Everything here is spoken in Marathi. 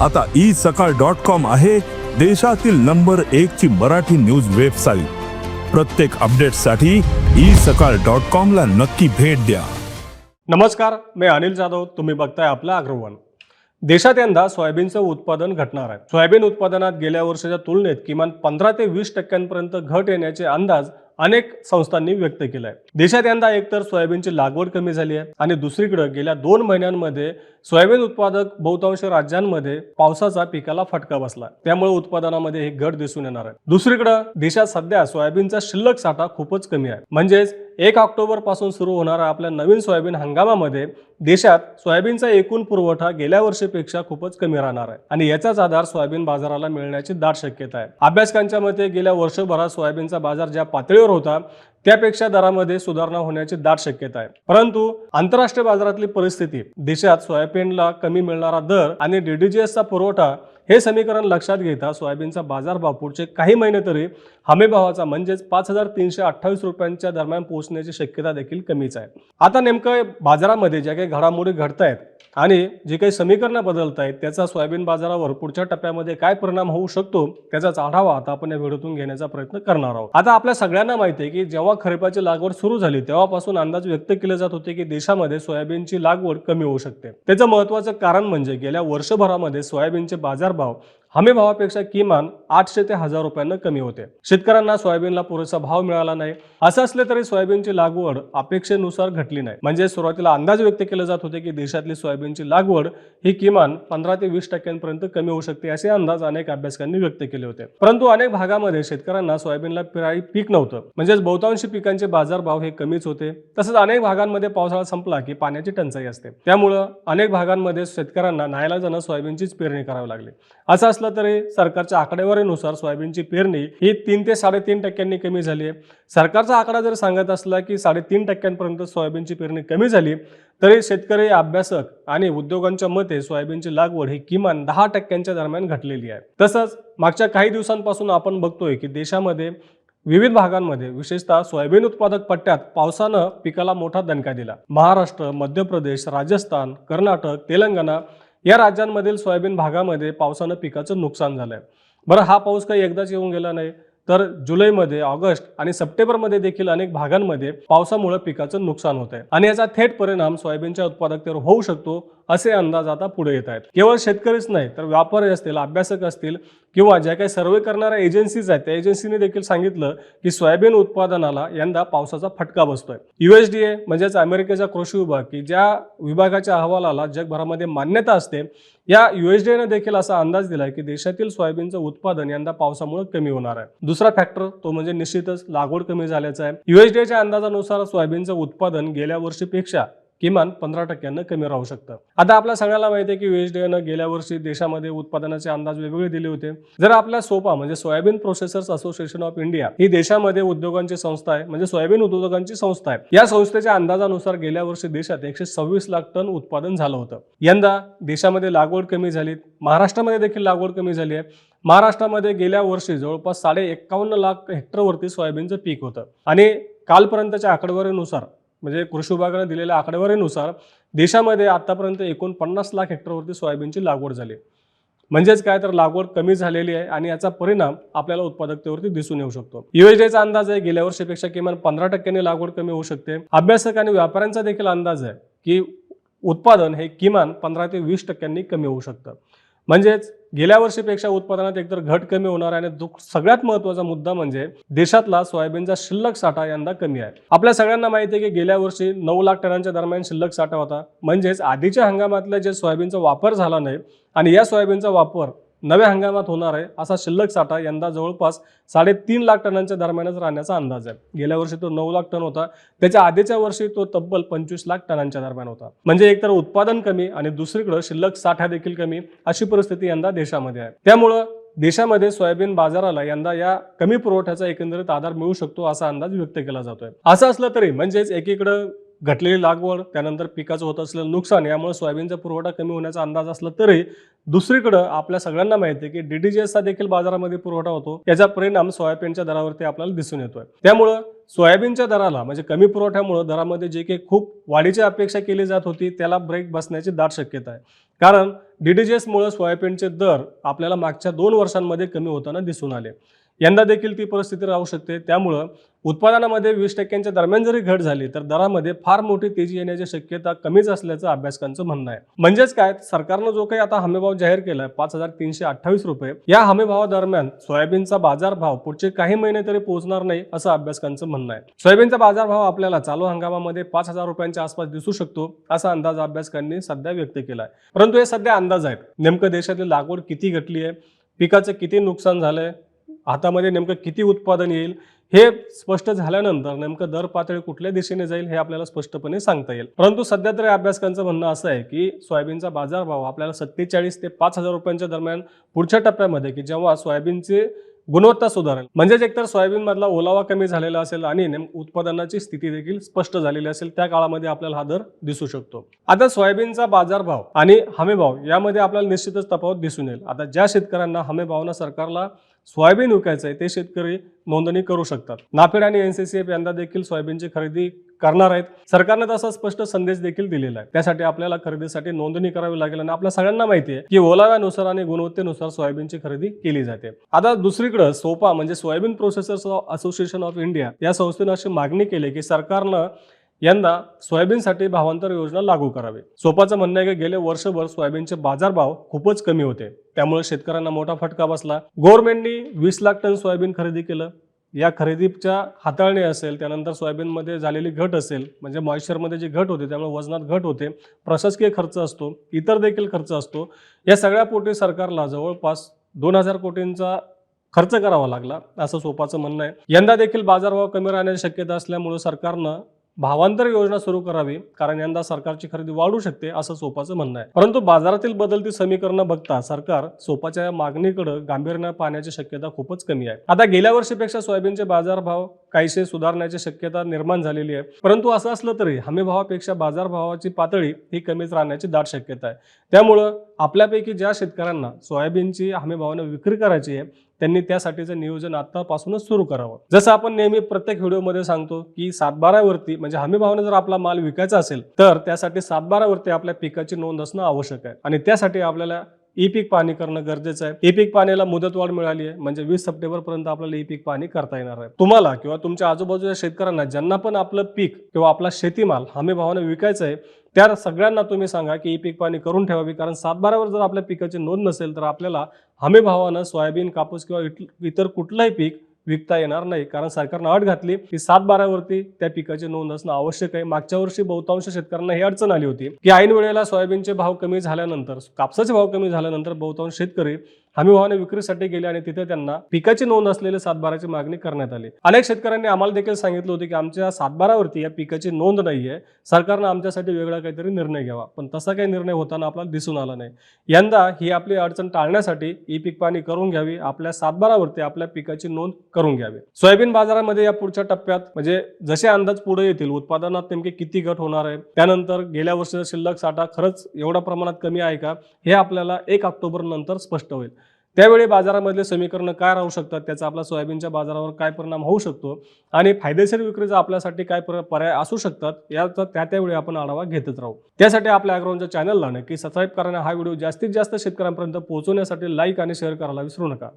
आता ई सकाळ डॉट कॉम आहे देशातील नंबर एक ची मराठी न्यूज वेबसाईट. प्रत्येक अपडेटसाठी ई सकाळ डॉट कॉम ला नक्की भेट द्या. नमस्कार मी अनिल जाधव. तुम्ही बघताय आपला अग्रवन. देशात यंदा सोयाबीनचं उत्पादन घटणार आहे. सोयाबीन उत्पादनात गेल्या वर्षाच्या तुलनेत किमान पंधरा ते वीस टक्क्यांपर्यंत घट येण्याचे अंदाज अनेक संस्थांनी व्यक्त केलं आहे देशात यंदा एकतर सोयाबीनची लागवड कमी झाली आहे आणि दुसरीकडे गेल्या दोन महिन्यांमध्ये सोयाबीन उत्पादक बहुतांश राज्यांमध्ये पावसाचा पिकाला फटका बसला त्यामुळे उत्पादनामध्ये एक घट दिसून येणार आहे. दुसरीकडे देशात सध्या सोयाबीनचा शिल्लक साठा खूपच कमी आहे. म्हणजेच एक ऑक्टोबरपासून सुरू होणाऱ्या आपल्या नवीन सोयाबीन हंगामामध्ये देशात सोयाबीनचा एकूण पुरवठा गेल्या वर्षीपेक्षा खूपच कमी राहणार आहे. आणि याचाच आधार सोयाबीन बाजाराला मिळण्याची दाट शक्यता आहे. अभ्यासकांच्या मते गेल्या वर्षभरात सोयाबीनचा बाजार ज्या पातळीवर होता. त्यापेक्षा दरामध्ये सुधारणा होण्याची दाट शक्यता आहे. परंतु आंतरराष्ट्रीय बाजारातली परिस्थिती देशात सोयाबीनला कमी मिळणारा दर आणि डीडीजीएसचा पुरवठा हे समीकरण लक्षात घेता सोयाबीनचा बाजारभाव पुढचे काही महिने तरी हमीभावाचा म्हणजेच पाच हजार तीनशे अठ्ठावीस रुपयांच्या दरम्यान पोहोचण्याची शक्यता देखील कमीच आहे. आता नेमकं बाजारामध्ये ज्या काही घडामोडी घडत आहेत आणि जे काही समीकरणं बदलत आहेत त्याचा सोयाबीन बाजारावर पुढच्या टप्प्यामध्ये काय परिणाम होऊ शकतो त्याचाच आढावा आता आपण या व्हिडिओतून घेण्याचा प्रयत्न करणार आहोत. आता आपल्या सगळ्यांना माहिती आहे की जेव्हा खरीपाची लागवड सुरू झाली तेव्हापासून अंदाज व्यक्त केले जात होते की देशामध्ये सोयाबीनची लागवड कमी होऊ शकते. त्याचं महत्वाचं कारण म्हणजे गेल्या वर्षभरामध्ये सोयाबीनचे बाजारभाव हमी भावापेक्षा किमान आठशे ते हजार रुपयांना कमी होते. शेतकऱ्यांना सोयाबीनला पुरेसा भाव मिळाला नाही. असं असले तरी सोयाबीनची लागवड अपेक्षेनुसार घटली नाही. म्हणजे सुरुवातीला अंदाज व्यक्त केले जात होते की देशातली सोयाबीनची लागवड ही किमान पंधरा ते वीस टक्क्यांपर्यंत कमी होऊ शकते असे अंदाज अनेक अभ्यासकांनी व्यक्त केले होते. परंतु अनेक भागामध्ये शेतकऱ्यांना सोयाबीनला पिराई पीक नव्हतं. म्हणजेच बहुतांशी पिकांचे बाजारभाव हे कमीच होते. तसंच अनेक भागांमध्ये पावसाळा संपला की पाण्याची टंचाई असते. त्यामुळं अनेक भागांमध्ये शेतकऱ्यांना नायलाजानं सोयाबीनचीच पेरणी करावी लागली. असं असलं तरी सरकारच्या आकडेवारीनुसार सोयाबीनची पेरणी ही तीन ते साडेतीन टक्क्यांनी कमी झाली आहे. सरकारचा आकडा जर सांगत असला की साडेतीन टक्क्यांपर्यंत सोयाबीनची पेरणी कमी झाली तरी शेतकरी अभ्यासक आणि उद्योगांच्या मते सोयाबीनची लागवड ही किमान दहा टक्क्यांच्या दरम्यान घटलेली आहे. तसंच मागच्या काही दिवसांपासून आपण बघतोय की देशामध्ये विविध भागांमध्ये विशेषतः सोयाबीन उत्पादक पट्ट्यात पावसानं पिकाला मोठा दणका दिला. महाराष्ट्र मध्य प्रदेश राजस्थान कर्नाटक तेलंगणा या राज्यांमधील सोयाबीन भागामध्ये पावसानं पिकाचं नुकसान झालंय. बरं हा पाऊस काही एकदाच येऊन गेला नाही तर जुलैमध्ये ऑगस्ट आणि सप्टेंबरमध्ये देखील अनेक भागांमध्ये पावसामुळे पिकाचं नुकसान होत आहे आणि याचा थेट परिणाम सोयाबीनच्या उत्पादकतेवर होऊ शकतो असे अंदाज आता पुढे येत आहेत. केवळ शेतकरीच नाही तर व्यापारी असतील अभ्यासक असतील किंवा ज्या काही सर्वे करणाऱ्या एजन्सीज आहेत त्या एजन्सीने देखील सांगितलं की सोयाबीन उत्पादनाला यंदा पावसाचा फटका बसतोय. युएसडीए म्हणजेच अमेरिकेचा कृषी विभाग की ज्या विभागाच्या अहवालाला जगभरामध्ये मान्यता असते या युएसडीएने देखील असा अंदाज दिलाय की देशातील सोयाबीनचं उत्पादन यंदा पावसामुळे कमी होणार आहे. दुसरा फॅक्टर तो म्हणजे निश्चितच लागवड कमी झाल्याचा आहे. युएसडीएच्या अंदाजानुसार सोयाबीनचं उत्पादन गेल्या वर्षीपेक्षा किमान पंधरा टक्क्यांना कमी राहू शकतं. आता आपल्या सगळ्याला माहिती आहे की युएसडीएनं गेल्या वर्षी देशामध्ये उत्पादनाचे अंदाज वेगवेगळे दिले होते. जर आपल्या सोपा म्हणजे soybean processors association of India ही देशामध्ये उद्योगांची संस्था आहे म्हणजे सोयाबीन उद्योगांची संस्था आहे. या संस्थेच्या अंदाजानुसार गेल्या वर्षी देशात एकशे सव्वीस लाख टन उत्पादन झालं होतं. यंदा देशामध्ये लागवड कमी झाली. महाराष्ट्रामध्ये देखील लागवड कमी झाली आहे. महाराष्ट्रामध्ये गेल्या वर्षी जवळपास साडे एक्कावन्न लाख हेक्टरवरती सोयाबीनचं पीक होतं. आणि कालपर्यंतच्या आकडेवारीनुसार म्हणजे कृषी विभागाने दिलेल्या आकडेवारीनुसार देशामध्ये आतापर्यंत एकूण पन्नास लाख हेक्टरवरती सोयाबीनची लागवड झाली. म्हणजेच काय? तर लागवड कमी झालेली आहे आणि याचा परिणाम आपल्याला उत्पादकतेवरती दिसून येऊ शकतो. युएसडीचा अंदाज आहे गेल्या वर्षीपेक्षा किमान पंधरा टक्क्यांनी लागवड कमी होऊ शकते. अभ्यासक आणि व्यापाऱ्यांचा देखील अंदाज आहे की उत्पादन हे किमान पंधरा ते वीस टक्क्यांनी कमी होऊ शकतं. म्हणजेच गेल्या वर्षीपेक्षा उत्पादनात एकतर घट कमी होणार आहे आणि दु- सगळ्यात महत्त्वाचा मुद्दा म्हणजे देशातला सोयाबीनचा शिल्लक साठा यंदा कमी आहे. आपल्या सगळ्यांना माहिती आहे की गेल्या वर्षी नऊ लाख टनांच्या दरम्यान शिल्लक साठा होता. म्हणजेच आधीच्या हंगामातल्या जे सोयाबीनचा वापर झाला नाही आणि या सोयाबीनचा वापर नव्या हंगामात होणार आहे असा शिल्लक साठा यंदा जवळपास साडेतीन लाख टनांच्या दरम्यानच राहण्याचा अंदाज आहे. गेल्या वर्षी तो नऊ लाख टन होता. त्याच्या आधीच्या वर्षी तो तब्बल पंचवीस लाख टनांच्या दरम्यान होता. म्हणजे एकतर उत्पादन कमी आणि दुसरीकडे शिल्लक साठा देखील कमी अशी परिस्थिती यंदा देशामध्ये आहे. त्यामुळं देशामध्ये सोयाबीन बाजाराला यंदा या कमी पुरवठ्याचा एकंदरीत आधार मिळू शकतो असा अंदाज व्यक्त केला जातोय. असं असलं तरी म्हणजेच एकीकडं घटलेली लागवड त्यानंतर पिकाचं होत असलेलं नुकसान यामुळे सोयाबीनचा पुरवठा कमी होण्याचा अंदाज असला तरी दुसरीकडं आपल्या सगळ्यांना माहिती आहे की डीडीजीएसचा देखील बाजारामध्ये पुरवठा होतो. याचा परिणाम सोयाबीनच्या दरावरती आपल्याला दिसून येतोय. त्यामुळं सोयाबीनच्या दराला म्हणजे कमी पुरवठ्यामुळं दरामध्ये जे काही खूप वाढीची अपेक्षा केली जात होती त्याला ब्रेक बसण्याची दाट शक्यता आहे. कारण डीडीजीएसमुळे सोयाबीनचे दर आपल्याला मागच्या दोन वर्षांमध्ये कमी होताना दिसून आले. यंदा देखील ती परिस्थिती राहू शकते. त्यामुळं उत्पादनामध्ये वीस टक्क्यांच्या दरम्यान जरी घट झाली तर दरामध्ये फार मोठी तेजी येण्याची शक्यता कमीच असल्याचं अभ्यासकांचं म्हणणं आहे. म्हणजेच काय? सरकारनं जो काही आता हमीभाव जाहीर केलाय पाच हजार तीनशे अठ्ठावीस रुपये. या हमीभावादरम्यान सोयाबीनचा बाजारभाव पुढचे काही महिने तरी पोहोचणार नाही असं अभ्यासकांचं म्हणणं आहे. सोयाबीनचा बाजारभाव आपल्याला चालू हंगामामध्ये पाच हजार रुपयांच्या आसपास दिसू शकतो असा अंदाज अभ्यासकांनी सध्या व्यक्त केला आहे परंतु हे सध्या अंदाज आहेत. नेमकं देशातील लागवड किती घटली आहे? पिकाचं किती नुकसान झालंय? हातामध्ये नेमकं किती उत्पादन येईल हे स्पष्ट झाल्यानंतर नेमकं दर पातळी कुठल्या दिशेने जाईल हे आपल्याला स्पष्टपणे सांगता येईल. परंतु सध्या तरी अभ्यासकांचं म्हणणं असं आहे की सोयाबीनचा बाजारभाव आपल्याला सत्तेचाळीस ते पाच हजार रुपयांच्या दरम्यान पुढच्या टप्प्यामध्ये की जेव्हा सोयाबीनचे गुणवत्ता सुधारेल. म्हणजेच एकतर सोयाबीनमधला ओलावा कमी झालेला असेल आणि नेम उत्पादनाची स्थिती देखील स्पष्ट झालेली असेल त्या काळामध्ये आपल्याला हा दर दिसू शकतो. आता सोयाबीनचा बाजारभाव आणि हमीभाव यामध्ये आपल्याला निश्चितच तफावत दिसून येईल. आता ज्या शेतकऱ्यांना हमीभावना सरकारला सोयाबीन विकायचं आहे ते शेतकरी नोंदणी करू शकतात. नाफेड आणि एनसीसीएफ यंदा देखील सोयाबीनची खरेदी करणार आहेत. सरकारने तसा स्पष्ट संदेश देखील दिलेला आहे. त्यासाठी आपल्याला खरेदीसाठी नोंदणी करावी लागेल आणि आपल्या सगळ्यांना माहिती आहे की ओलाव्यानुसार आणि गुणवत्तेनुसार सोयाबीनची खरेदी केली जाते. आता दुसरीकडे सोपा म्हणजे soybean processors association of India या संस्थेनं अशी मागणी केली की सरकारनं यंदा सोयाबीनसाठी भावांतर योजना लागू करावी. सोपाचं म्हणणं आहे की गेले वर्षभर सोयाबीनचे बाजारभाव खूपच कमी होते. त्यामुळे शेतकऱ्यांना मोठा फटका बसला. गव्हर्नमेंटनी वीस लाख टन सोयाबीन खरेदी केलं. या खरेदीच्या हाताळणी असेल त्यानंतर सोयाबीनमध्ये झालेली घट असेल म्हणजे मॉइश्चरमध्ये जी घट होते त्यामुळे वजनात घट होते प्रशासकीय खर्च असतो इतर देखील खर्च असतो या सगळ्या पोटी सरकारला जवळपास दोन हजार कोटींचा खर्च करावा लागला असं सोपाचं म्हणणं आहे. यंदा देखील बाजारभाव कमी राहण्याची शक्यता असल्यामुळे सरकारनं भावांतर योजना सुरू करावी कारण यंदा सरकारची खरेदी वाढू शकते असं सोपाचं म्हणणं आहे. परंतु बाजारातील बदलती समीकरणं बघता सरकार सोपाच्या मागणीकडं मागणीकडे गांभीर्यानं पाहण्याची शक्यता खूपच कमी आहे. आता गेल्या वर्षीपेक्षा सोयाबीनचे बाजारभाव काहीसे सुधारण्याची शक्यता निर्माण झालेली आहे. परंतु असं असलं तरी हमीभावापेक्षा बाजारभावाची पातळी ही कमीच राहण्याची दाट शक्यता आहे. त्यामुळं आपल्यापैकी ज्या शेतकऱ्यांना सोयाबीनची हमीभावानं विक्री करायची आहे त्यांनी त्यासाठीचं नियोजन आतापासूनच सुरू करावं. जसं आपण नेहमी प्रत्येक व्हिडिओमध्ये सांगतो की सातबारावरती म्हणजे हमीभावाने जर आपला माल विकायचा असेल तर त्यासाठी सातबारावरती आपल्या पिकाची नोंद असणं आवश्यक आहे. आणि त्यासाठी आपल्याला ई पीक पाणी करणं गरजेचं आहे. ई पीक पाण्याला मुदतवाढ मिळाली आहे म्हणजे वीस सप्टेंबर पर्यंत आपल्याला ई पीक पाणी करता येणार आहे. तुम्हाला किंवा तुमच्या आजूबाजूच्या शेतकऱ्यांना ज्यांना पण आपलं पीक किंवा आपला शेतीमाल हमी भावाने विकायचा आहे त्या सगळ्यांना तुम्ही सांगा की ही पीक पाणी करून ठेवावी कारण सातबारावर जर आपल्या पिकाची नोंद नसेल तर आपल्याला हमी भावानं सोयाबीन कापूस किंवा इट- इतर कुठलंही पीक विकता येणार नाही कारण सरकारनं अट घातली की सात बारावरती त्या पिकाची नोंद असणं आवश्यक आहे. मागच्या वर्षी बहुतांश शेतकऱ्यांना ही अडचण आली होती की ऐन वेळेला सोयाबीनचे भाव कमी झाल्यानंतर कापसाचे भाव कमी झाल्यानंतर बहुतांश शेतकरी हमी भावाने विक्रीसाठी गेले आणि तिथे त्यांना पिकाची नोंद असलेले सातबाराची मागणी करण्यात आली. अनेक शेतकऱ्यांनी आम्हाला देखील सांगितलं होतं की आमच्या सातबारावरती या पिकाची नोंद नाहीये. सरकारनं आमच्यासाठी वेगळा काहीतरी निर्णय घ्यावा. पण तसा काही निर्णय होताना आपल्याला दिसून आला नाही. यंदा ही आपली अडचण टाळण्यासाठी ई पीक पाणी करून घ्यावी आपल्या सातबारावरती आपल्या पिकाची नोंद करून घ्यावी. सोयाबीन बाजारामध्ये या पुढच्या टप्प्यात म्हणजे जसे अंदाज पुढे येतील उत्पादनात नेमके किती घट होणार आहे त्यानंतर गेल्या वर्षीचा शिल्लक साठा खरंच एवढ्या प्रमाणात कमी आहे का हे आपल्याला एक ऑक्टोबर नंतर स्पष्ट होईल. त्यावेळी बाजारामधले समीकरण काय राहू शकतात? त्याचा आपला सोयाबीनच्या बाजारावर काय परिणाम होऊ शकतो? आणि फायदेशीर विक्रीचा आपल्यासाठी काय पर्याय असू शकतात? याचा त्या त्यावेळी आपण आढावा घेतच राहू. त्यासाठी आपल्या अग्रवांच्या चॅनलला नक्की सबस्क्राईब करा हा व्हिडिओ जास्तीत जास्त शेतकऱ्यांपर्यंत पोहोचवण्यासाठी लाईक आणि शेअर करायला विसरू नका.